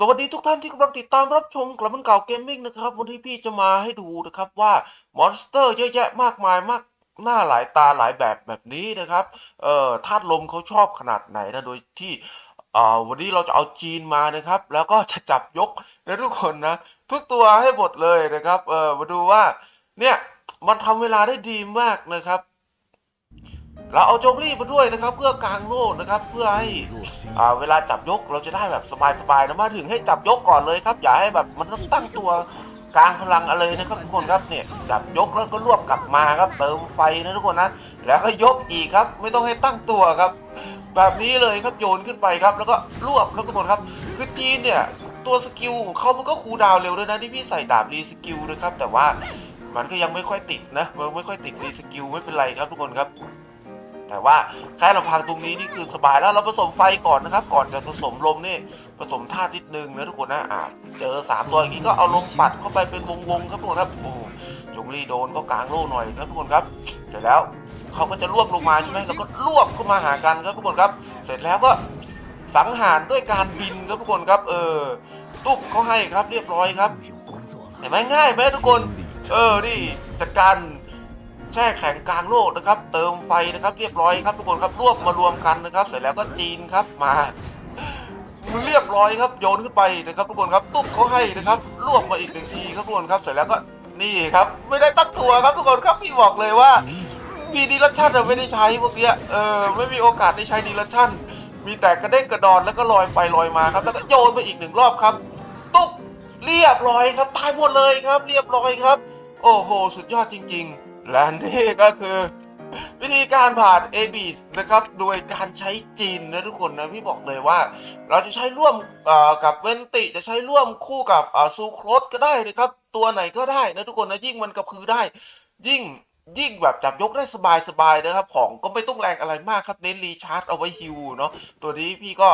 สวัสดีทุกท่านที่กำลังติดตามรับชมกลับมันเก่าเกมมิ่งนะครับ วันนี้พี่จะมาให้ดูนะครับว่ามอนสเตอร์เยอะแยะมากมายมากหน้าหลายตาหลายแบบแบบนี้นะครับ เอ่อธาตุลมเขาชอบขนาดไหนนะ โดยที่อ่าวันนี้เราจะเอาจีนมานะครับ แล้วก็จะจับยกนะทุกคนนะ ทุกตัวให้หมดเลยนะครับ เออมาดูว่าเนี่ยมันทำเวลาได้ดีมากนะครับ เราเอาโจงลี่มาด้วยนะครับ เพื่อกลางโลกนะครับ เพื่อให้อ่าเวลาจับยกเราจะได้แบบสบายๆนะมาถึงให้จับยกก่อนเลยครับ อย่าให้แบบมันต้องตั้งตัวกลางพลังอะไรนะครับทุกคนครับเนี่ยจับยกแล้วก็รวบกลับมาครับ เติมไฟนะทุกคนนะแล้วก็ยกอีกครับ ไม่ต้องให้ตั้งตัวครับ แบบนี้เลยครับโยนขึ้นไปครับ แล้วก็รวบครับทุกคนครับ คือจีนเนี่ยตัวสกิลของเขามันก็คูลดาวน์เร็วด้วยนะที่พี่ใส่ดาบรีสกิลนะครับแต่ว่ามันก็ยังไม่ค่อยติดนะมันไม่ค่อยติดรีสกิลไม่เป็นไรครับทุกคนครับ แต่ว่าแค่ลำพังตรงนี้นี่คือสบายแล้วเราผสมไฟก่อนนะครับ ก่อนจะผสมลมนี่ผสมธาตุนิดนึงนะทุกคนนะอ่าเจอสามตัวอย่างนี้ก็เอาลมปัดเข้าไปเป็นวงๆครับทุกคนครับโอ้จงรีโดนก็กลางโล่หน่อยครับทุกคนครับ เสร็จแล้วเขาก็จะรวบลงมาใช่ไหมแล้วก็รวบเข้ามาหากันครับทุกคนครับ เสร็จแล้วก็สังหารด้วยการบินครับทุกคนครับ เออตุ๊บเขาให้ครับเรียบร้อยครับเห็นไหมง่ายไหมทุกคน เออนี่จัดการ แช่แข็งกลางโลกนะครับ เติมไฟนะครับ เรียบร้อยครับทุกคนครับรวบมารวมกันนะครับ เสร็จแล้วก็จีนครับมาเรียบร้อยครับโยนขึ้นไปนะครับทุกคนครับตุ๊บเขาให้นะครับรวบมาอีกหนึ่งทีครับทุกคนครับเสร็จแล้วก็นี่ครับ ไม่ได้ตั้งตัวครับทุกคนครับพี่บอกเลยว่ามีดีลัชชั่นไม่ได้ใช้เมื่อกี้ยเออไม่มีโอกาสได้ใช้ดีลัชชั่น มีแต่กระเด้งกระดอนแล้วก็ลอยไปลอยมาครับ แล้วก็โยนไปอีกหนึ่งรอบครับ ตุ๊บเรียบร้อยครับตายหมดเลยครับ เรียบร้อยครับ โอ้โห สุดยอดจริง ๆ และนี่ก็คือ วิธีการผ่าน a b s นะครับ โดยการใช้จีนนะทุกคนนะ พี่บอกเลยว่า เราจะใช้ร่วมกับเวนติจะใช้ร่วมคู่กับซูโครสก็ได้นะครับ ตัวไหนก็ได้นะทุกคนนะ ยิ่งมันกระพือได้ ยิ่งยิ่งแบบจับยกได้สบายๆนะครับ ของก็ไม่ต้องแรงอะไรมากครับเน้นรีชาร์จเอาไว้ฮิวเนาะตัวนี้พี่ก็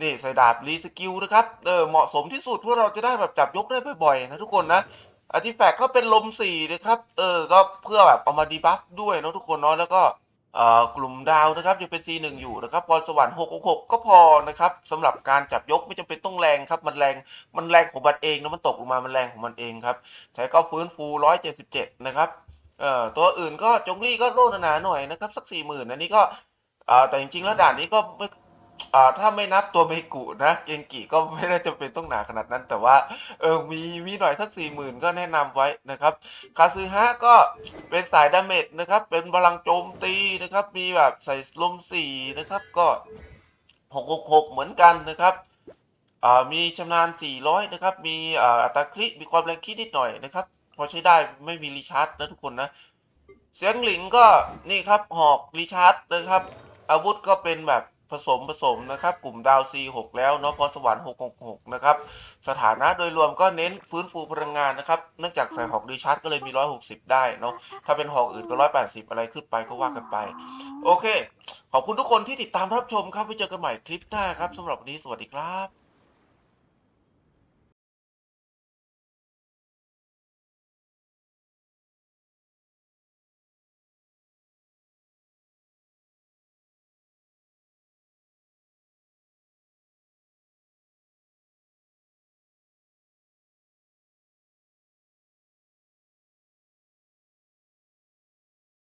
นี่ใส่ดาบรีสกิลนะครับเออเหมาะสมที่สุดเพื่อเราจะได้แบบจับยกได้บ่อยๆนะทุกคนนะ อาร์ติแฟกต์ก็เป็นลมสี่นะครับ เออ ก็เพื่อแบบเอามาดีบัฟด้วยเนาะทุกคนเนาะ แล้วก็เอ่อกลุ่มดาวนะครับยังเป็น C1 อยู่นะครับพรสวรรค์666ก็พอนะครับสำหรับการจับยกไม่จำเป็นต้องแรงครับ มันแรงมันแรงของมันเองนะมันตกลงมามันแรงของมันเองครับใช้ก็ฟื้นฟู 177 นะครับเอ่อตัวอื่นก็จงลี่ก็โลหนาหน่อยนะครับ สักสี่หมื่นอันนี้ก็เอ่อแต่จริงๆ แล้วด่านนี้ก็ อ่าถ้าไม่นับตัวเมกุนะเกงกิก็ไม่ได้จำเป็นต้องหนาขนาดนั้น แต่ว่าเออมีมีหน่อยสักสี่หมื่นก็แนะนำไว้นะครับคาซึฮะก็เป็นสายดาเมจนะครับ เป็นพลังโจมตีนะครับ มีแบบใส่ลมสี่นะครับ ก็หกหกหกเหมือนกันนะครับอ่ามีชำนาญสี่ร้อยนะครับ มีอ่าอัตราคลิมีความแรงคิดนิดหน่อยนะครับ พอใช้ได้ไม่มีรีชาร์จนะทุกคนนะ เสียงหลิงก็นี่ครับหอกรีชาร์จนะครับ อาวุธก็เป็นแบบ ผสมผสมนะครับ กลุ่มดาว C6 แล้วเนาะพรสวรรค์666 นะครับ สถานะโดยรวมก็เน้นฟื้นฟูพลังงานนะครับ เนื่องจากใส่หอกดีชาร์จก็เลยมี 160 ได้เนาะถ้าเป็นหอกอื่นก็ 180 อะไรขึ้นไปก็ว่ากันไป โอเค ขอบคุณทุกคนที่ติดตามรับชมครับไว้เจอกันใหม่คลิปหน้าครับสำหรับวันนี้สวัสดีครับ